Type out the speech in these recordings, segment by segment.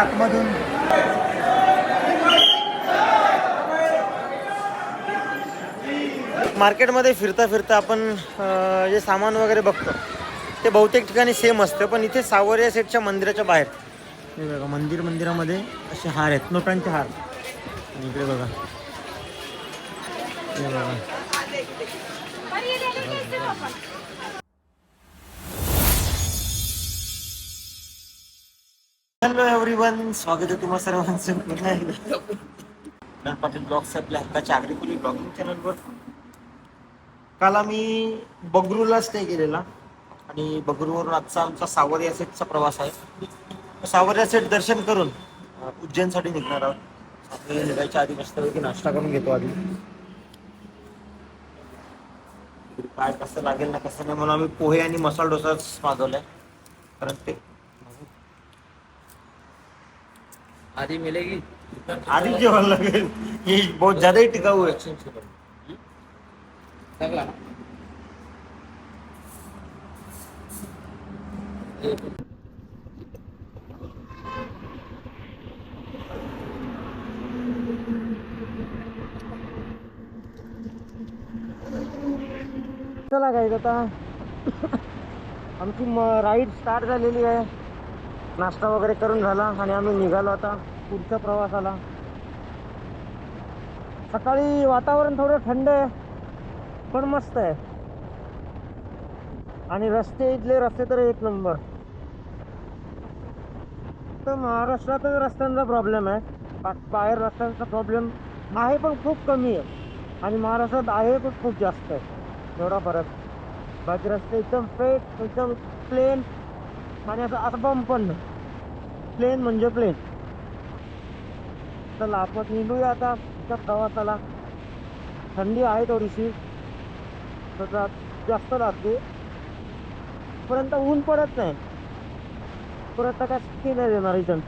आतमधून. मार्केटमध्ये फिरता फिरता आपण जे सामान वगैरे बघतो ते बहुतेक ठिकाणी सेम असतं. पण इथे सावरिया सेटच्या मंदिराच्या बाहेर. हे बघा मंदिर मंदिरामध्ये असे हार आहेत. नोटांचे हार. आणि इकडे बघा. हे बघा. हॅलो एव्हरीवन स्वागत आहे तुम्हाला सर्वांचं पुन्हा एकदा. नंद पाटील ब्लॉग्स आपल्या हक्काच्या आग्रिकुली ब्लॉगिंग चॅनलवर. काल आम्ही बगरूला स्टे केलेला आणि बगरूवरून आजचा आमचा सावरिया सेटचा प्रवास आहे. सावरिया सेट दर्शन करून उज्जैनसाठी निघणार आहोत. आम्ही निघायच्या आधी मस्तपैकी नाश्ता करून घेतो आधी. काय कसं लागेल ना कसं नाही म्हणून आम्ही पोहे आणि मसाला डोसाच मागवलाय. कारण ते आधी मिलेगी? आधी जेवायला लागेल ही? बहुत ज्यादा ही टिकाऊ आहे सगळा चला काय आता आमची राईड स्टार्ट झालेली आहे. नाश्ता वगैरे करून झाला आणि आम्ही निघालो आता पुढच्या प्रवासाला. सकाळी वातावरण थोडं थंड आहे पण मस्त आहे. आणि रस्ते इथले रस्ते तर एक नंबर. तर महाराष्ट्रातच रस्त्यांचा प्रॉब्लेम आहे. बा- बाहेर रस्त्यांचा प्रॉब्लेम आहे पण खूप कमी आहे. आणि महाराष्ट्रात आहे पण खूप जास्त आहे. एवढा फरक. बाकी रस्ते एकदम फ्रेट एकदम प्लेन आणि असं असं बंप पण नाही. प्लेन म्हणजे प्लेन. चला आपण निघूया आता. त्या प्रवासाला थंडी आहे थोडीशी. तर जास्त लागते. पर्यंत ऊन पडत नाही. परत काय सुट्टी नाही देणार इथं.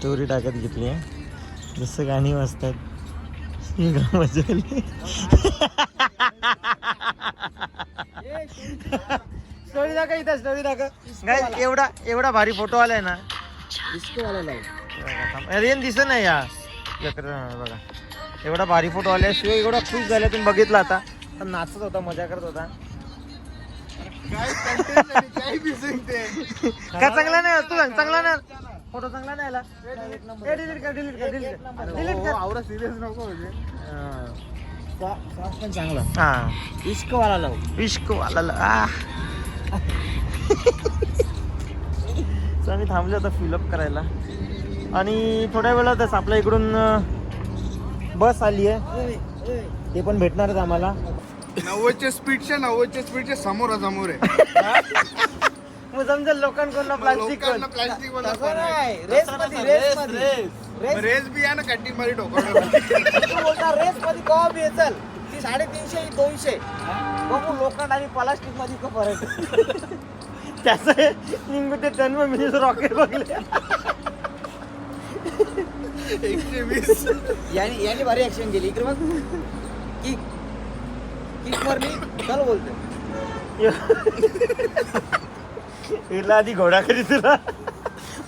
स्टोरी टाकत घेतली आहे. जसं गाणी वाजतात. ही गा मजा आली. स्टोरी दाखव इथं स्टोरी दाखव. काय एवढा एवढा भारी फोटो आलाय ना. इसको वाला लाव अरे दिसत नाही या. हा, बघा. एवढा भारी फोटो आल्याशिवाय एवढा खुश झाला तुम्ही बघितला आता. पण नाचत होता मजा करत होता. का चांगला नाही तू? चांगला नाही फोटो चांगला नाही आला डिलीट कर डिलीट कर डिलीट कर. डिलीट कर. आवडा सिरियस नको हा. पण चांगला. हा. इश्क वाला लाव. इश्क वाला आ. तर आम्ही थांबलो आता फिलअप करायला. आणि थोड्या वेळातच आपल्या इकडून बस आली आहे. ते पण भेटणारच आम्हाला. नव्वदच्या स्पीडच्या नव्वदच्या स्पीडच्या समोर समोर आहे. मग समजेल लोकांकडून प्लास्टिक लोकांना प्लास्टिक तसं नाही. रेस मध्ये रेस मध्ये. रेस. रेस बी आहे ना कॅटिंगमध्ये तू बोलता रेस मध्ये कवा बी चल. ती साडेतीनशे ही दोनशे. बघू लोखंड आणि प्लास्टिकमध्ये का फरक त्याचं निघू ते जन्म मी रॉकेट बघले. एकशे वीस. याने याने भारी ऍक्शन केली. इकडे बघ. किक किक मारली. चल बोलते. हिला आधी घोडा करी तुला.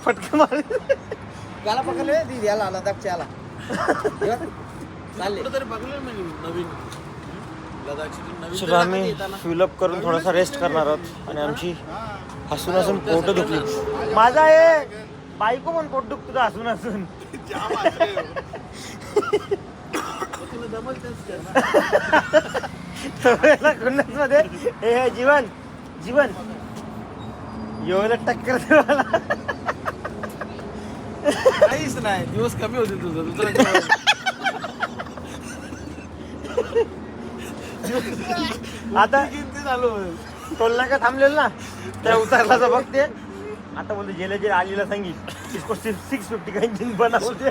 फटका मार. त्याला पकडले ती याला लदाखच्या याला. हे बघ, चालले चलो आम्ही फिलअप करून थोडासा रेस्ट करणार आहोत. आणि आमची हसून हसून पोट दुखली. माझा आहे बायको पण पोट दुखत हसून हसून. मध्ये हे. आहे जीवन जीवन. योला टक्कर दे मला. काहीच नाही. दिवस कमी होते तुझं. दुसरं आता किती चालू टोल नाका थांबलेलं ना त्या उतरला तर बघते आता बोलते जेले जे आलीला इसको सिर्फ सिक्स फिफ्टी का इंजिन बना होते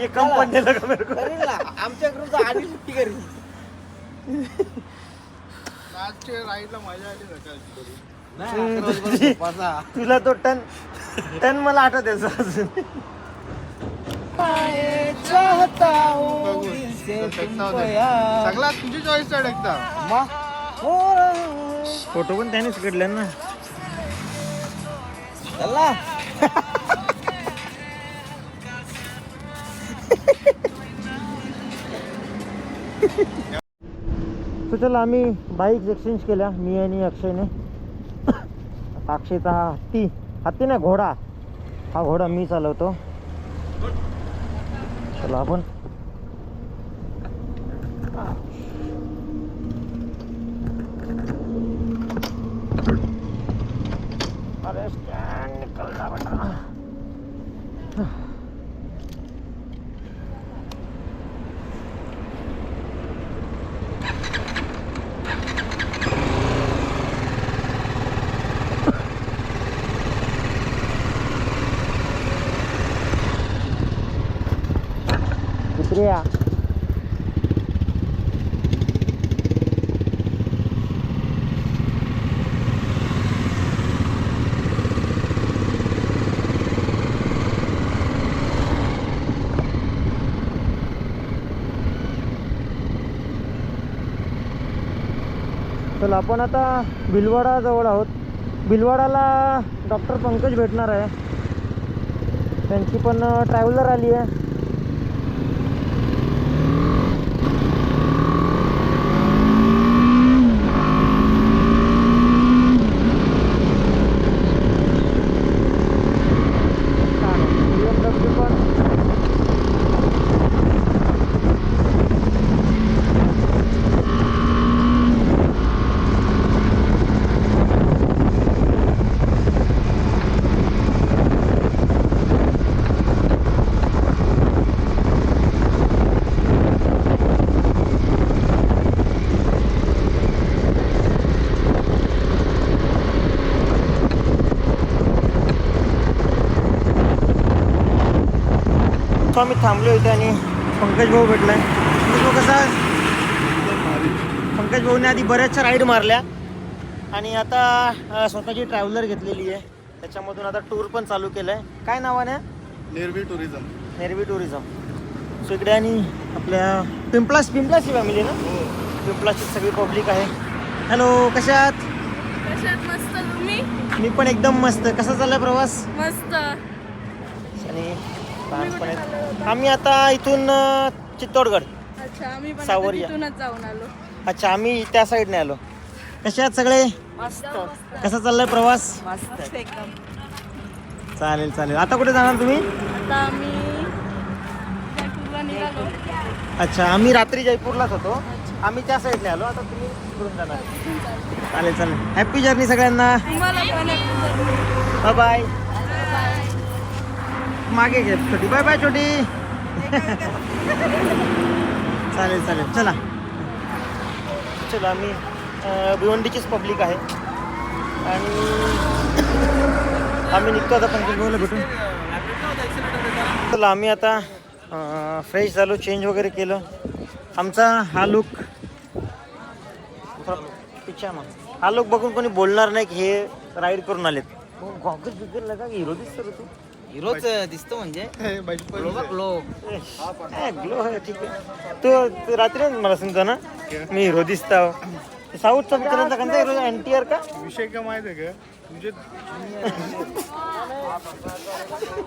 ये कम पडने लगा मेरे को. करील ना. आमच्याकडून तर आधी सुट्टी करील आजच्या राईडला मजा आली सकाळची. तुला तो टन टन मला आठवत अजून. चाहता हूँ. सगळा तुझी चॉईस हो. फोटो पण त्यानेच काढले ना. चला. तर चला आम्ही बाईक एक्सचेंज केल्या मी आणि अक्षयने. अक्षयचा हा हत्ती हत्ती नाही घोडा. हा घोडा मी चालवतो. चला आपण अरे स्टँड निकल जा बेटा कुत्र्या चला आपण आता भिलवाडाजवळ आहोत. भिलवाडाला डॉक्टर पंकज भेटणार आहे. त्यांची पण ट्रॅव्हलर आली आहे BMW पण तो आम्ही थांबलो इथे आणि पंकज भाऊ भेटलाय. पंकज भाऊ कसा आहे? पंकज भाऊने आधी बऱ्याचशा राईड मारल्या. आणि आता स्वतःची ट्रॅव्हलर घेतलेली आहे. त्याच्यामधून आता टूर पण चालू केलं आहे काय नावाने निर्वी टुरिझम नेरवी टुरिझम सो इकडे आणि आपल्या पिंपलास पिंपलाची फॅमिली ना? पिंपलाची सगळी पब्लिक आहे. हॅलो कशात मस्त. तुम्ही? मी पण एकदम मस्त. कसा चाललाय प्रवास? मस्त. आणि लहानपणी. आम्ही आता इथून अं, चित्तोडगड. अच्छा आम्ही पण आता सावरिया. तिथूनच जाऊन आलो. अच्छा आम्ही त्या साईडने आलो. कसे आहात सगळे? मस्त. कसा चाललाय प्रवास? मस्त. एकदम. चालेल चालेल. आता कुठे जाणार तुम्ही? आता आम्ही जयपूरला निघालो. अच्छा आम्ही रात्री जयपूरलाच होतो. आम्ही त्या साईडने आलो. आता तुम्ही इकडून जाणार. तिथून चाललो. चालेल चालेल. हॅपी जर्नी सगळ्यांना. तुम्हाला पण एक बाय बाय मागे घे छोटी. बाय बाय छोटी. चालेल चालेल. चला. चला आम्ही भिवंडीचीच पब्लिक आहे. आणि आम्ही निघतो आता भाऊला भेटून. चला आम्ही आता फ्रेश झालो चेंज वगैरे केलं. आमचा हा लुक पिच्छा मग. हा लोक बघून कोणी बोलणार नाही की हे राईड करून आलेत. गॉगल बिगल लगा हिरो दिसतो तू. हिरोच दिसतो म्हणजे. Glow glow. ग्लो आहे ठीक आहे. तो तो रात्री मला सांगतो ना मी हिरो दिसता साऊथचा पिक्चरांचा कोणता हिरो? एन टी आर का? विषय का माहीत आहे का? तुझे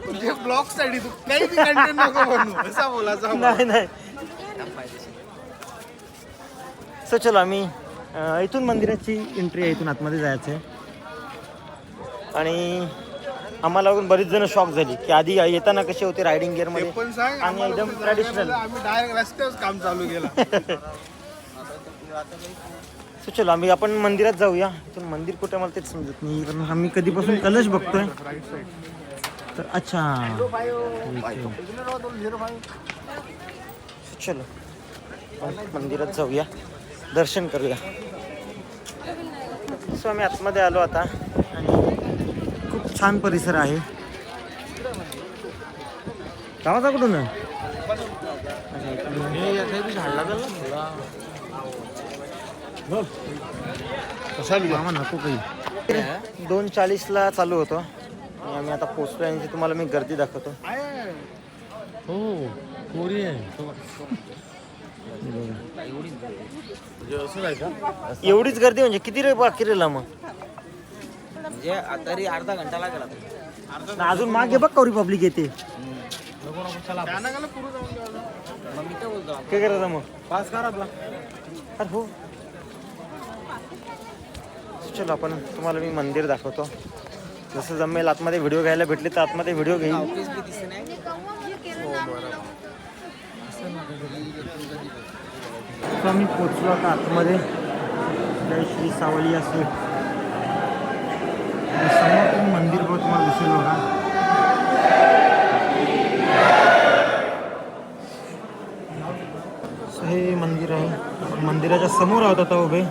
तुझे ब्लॉगसाठी तू काही बी कंटेंट नको बनवू. असा बोलायचा नाही नाही. सो चलो आम्ही अं, इथून मंदिराची एंट्री आहे इथून आतमध्ये जायचं आहे. आणि आम्हाला बघून बरीच जण शॉक झाली. की आधी येताना कसे होते रायडिंग गिअरमध्ये? पण सांग आणि आम्हाला एकदम पण ट्रॅडिशनल आम्ही डायरेक्ट रस्त्यावर काम चालू केलं. So, चलो आम्ही आपण मंदिरात जाऊया. इथून मंदिर कुठे मला तेच समजत नाही. कारण आम्ही कधीपासून कलश बघतोय. तर अच्छा. So, चलो आपण मंदिरात जाऊया. दर्शन करूया. सो आम्ही आतमध्ये आलो आता. आणि छान परिसर आहे. गावाचा कुठून आहे? मामा नको काही. दोन चाळीसला चालू होतो. आम्ही आता पोचलो आणि तुम्हाला मी गर्दी दाखवतो. एवढीच गर्दी म्हणजे किती रे बाकी रेला मग? म्हणजे तरी अर्धा घंटा लागेल अजून मागे बघ कवरी पब्लिक येते. मग मी काय बोलतो? काय करायचं मग? पास करा आपला. अरे हो. चलो आपण तुम्हाला मी मंदिर दाखवतो. जसं जमेल आतमध्ये व्हिडिओ घ्यायला भेटले तर आतमध्ये व्हिडिओ घेईन. ऑफिस बी दिसत नाही? तर आम्ही पोचलो आता आतमध्ये. जय श्री सावली असे. समोर तुम्ही मंदिर बघ तुम्हाला दिसेल बघा. हे मंदिर आहे. मंदिराच्या समोर आहोत आता उभे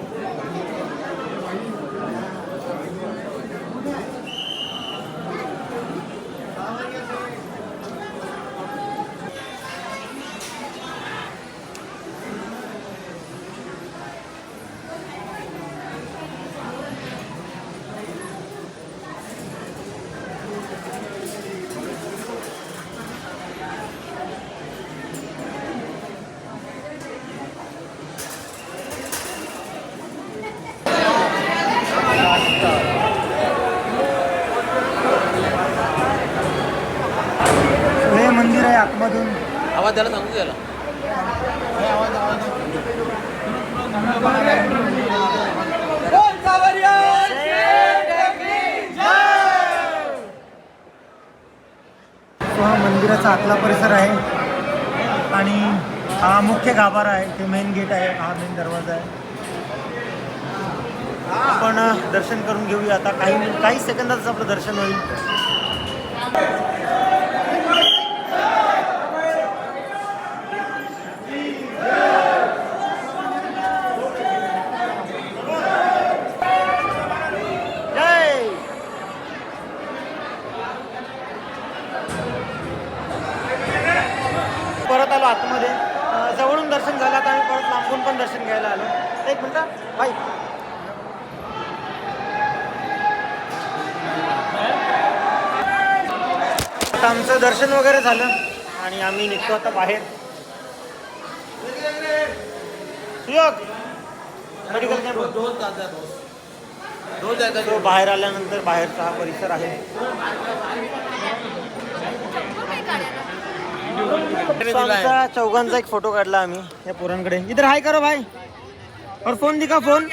So, हे मंदिर आहे आतमधून आवाज द्यायला सांगू त्याला तो हा मंदिराचा आतला परिसर आहे आणि हा मुख्य गाभारा आहे ते मेन गेट आहे हा मेन दरवाजा आहे. आपण दर्शन करून घेऊया. आता काही काही सेकंदातच आपलं दर्शन होईल जय परत आलो आतमध्ये अं, जवळून दर्शन झालं आता लांबून पण दर्शन घ्यायला आलो. एक मिनटं बाई. आता आमचं दर्शन वगैरे झालं आणि आम्ही निघतो आता बाहेर. मेडिकल कॅम्प बाहेर आल्यानंतर बाहेरचा हा परिसर आहे So, आमचा चौघांचा एक फोटो काढला आम्ही या पोरांकडे. इधर हाय करो भाई. और फोन दिखा फोन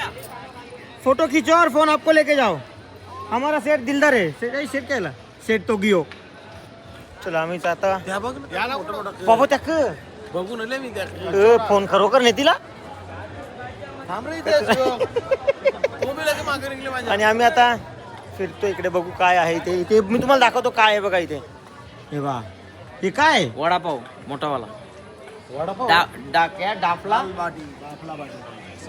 फोटो खींचो और फोन आपको लेके जाओ. हमारा सेट दिलदार है. सेट आहे सेट केला सेट तो गियो. चला आम्ही आता बाबा त्याक बघून आले मी फोन खरोखर नेतीला. थांब रे इथे. तो बी लगे मागे निघले माझ्या. आणि आम्ही आता फिरतो इकडे बघू काय आहे ते. ते मी तुम्हाला दाखवतो काय आहे बघा इथे. हे बा हे काय? वडापाव मोठावाला. वडापाव? डाक्या डाफला?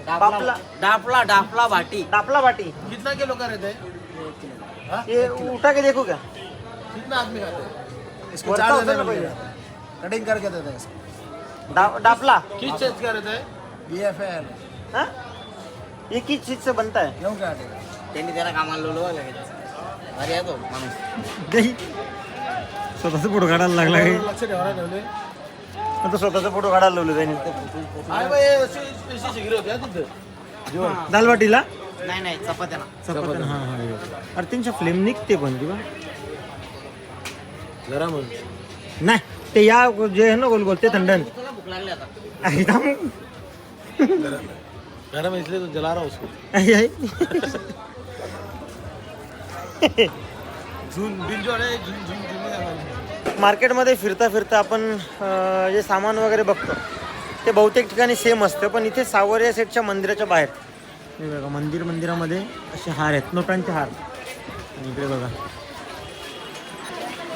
बापला डाफला डाफला भाटी डापला बाटी. कितना किलो का रहता है? ये उठा के देखो क्या? कितना आदमी खाता है? इसको चार होता देने ना कटिंग करके देता है इसको। डा- डापला किस चीज़ का रहता है? बी एफ़ एल हाँ? ये किस चीज़ से बनता है? गेहूँ का आटे त्यांनी त्याला कामाला लावलं लगेच अरे येतो माणूस दही स्वतःचा फोटो काढायला लागला लक्ष ठेवा ठेवले. आता स्वतःचा फोटो काढायला लावलं त्यांनी दालवाटीला नाही नाही चपात्याला चपात्या हा हा. अरे त्यांच्या फ्लेम निघते पण किंवा? जरा म्हणजे नाही ते या जे आहे ना गोल गोल ते थंड आहे. तुला भूक लागली आता. आहे थांब. गरम है इसलिए तो जला रहा हूँ उसको. मार्केटमध्ये फिरता फिरता आपण जे सामान वगैरे बघतो ते बहुतेक ठिकाणी सेम असतं पण इथे सावरिया सेटच्या मंदिराच्या बाहेर. हे बघा मंदिर मंदिरामध्ये असे हार आहेत नोटांचे हार. आणि इकडे बघा.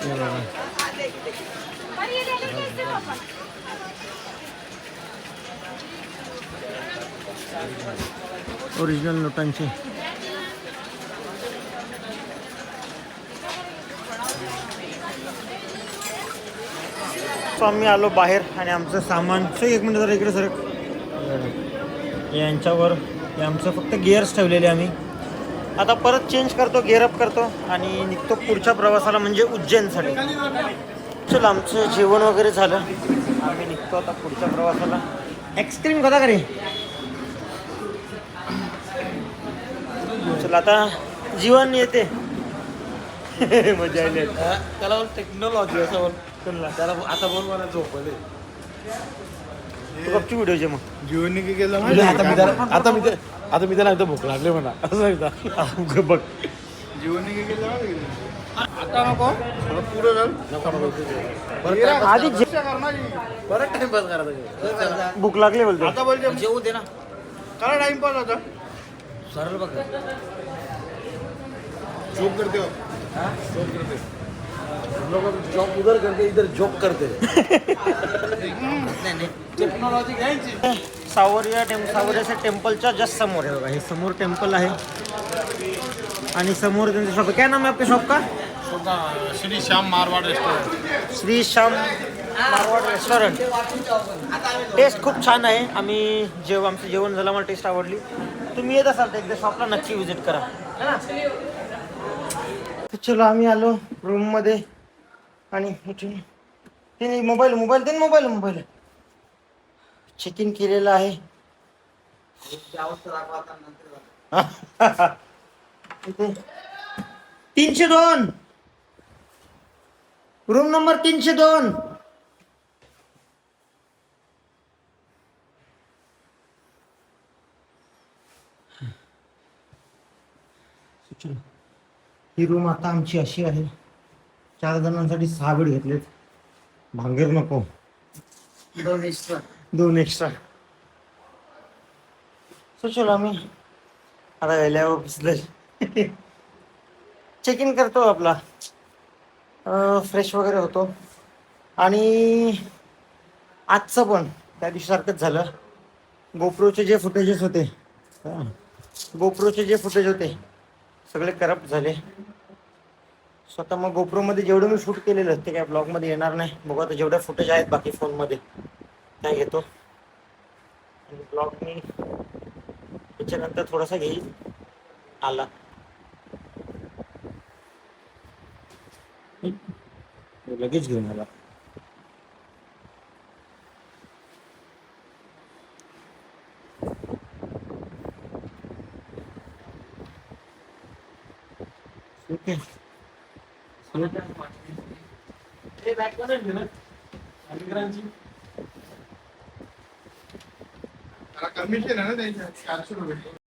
हे बघा. ओरिजिनल नोटांचे. सो आम्ही आलो बाहेर आणि आमचं सामान सो एक मिनिट जरा इकडे सर. यांच्यावर आमचं फक्त गिअर्स ठेवलेले आम्ही. आता परत चेंज करतो गेअरअप करतो आणि निघतो पुढच्या प्रवासाला म्हणजे उज्जैनसाठी. चल आमचं जेवण वगैरे झालं. आम्ही निघतो आता पुढच्या प्रवासाला. आईस्क्रीम कदा करे चल आता जीवन येते. मजा आली. त्याला टेक्नॉलॉजी असं चल त्याला आता बोल मला झोपले. तू गपची व्हिडिओचे मग. जीवनी काय केलं आता मी त्याला आता मी त्या- आता मी त्याला एकदा भूक लागली म्हणा. असं एकदा. बघ. जीवनी काय केलं का? आता नको. थोडं पुढं रा, आधी जे- जी. परत टाइम पास करायचा भूक लागली बोलतो. आता बोलते. जेवू दे ना. करा टाइमपास आता. सरळ बघ. चूक करते हो. हम लोग जॉब उधर करते इधर जॉब करते. नाही नाही. टेक्नॉलॉजी घ्यायची. सावरिया टेम सावरियाच्या टेम्पलच्या जस्ट समोर आहे बघा हे समोर टेम्पल आहे. आणि समोर त्यांचं शॉप काय नाम आहे आपके शॉप का? Shri Shyam Marwad restaurant Shri Shyam Marwad restaurant taste खूप छान आहे. आम्ही जेव आमचं जेवण झालं मला टेस्ट आवडली. तुम्ही येत असाल तर एकदा शॉपला नक्की विजिट करा. चलो आम्ही आलो रूममध्ये आणि इथून तिने मोबाईल मोबाईल दे मोबाईल मोबाईल. चेक इन केलेलं आहे. तीनशे दोन. रूम नंबर तीनशे दोन. ही रूम आता आमची अशी आहे. चार जणांसाठी सहा बेड घेतलेत. भांगर नको. दोन एक्स्ट्रा दोन एक्स्ट्रा सो चलो आम्ही. आता गेल्यावर बसले चेक इन करतो आपला. फ्रेश वगैरे होतो. आणि आजचं पण त्या दिवशी सारखंच झालं. गोप्रोचे जे फुटेजेस होते. गोप्रोचे जे फुटेज होते सगळे करप्ट झाले. स्वतः मग गोप्रोमध्ये जेवढं मी शूट केलेलं ते काय ब्लॉगमध्ये येणार नाही. बघू आता जेवढ्या फुटेज आहेत बाकी फोनमध्ये त्या घेतो. आणि ब्लॉग मी त्याच्यानंतर थोडासा घेईल. आला. लगेच घेऊन आला. ठीक आहे. कमिशन आहे ना त्यांच्या चारशे रुपये.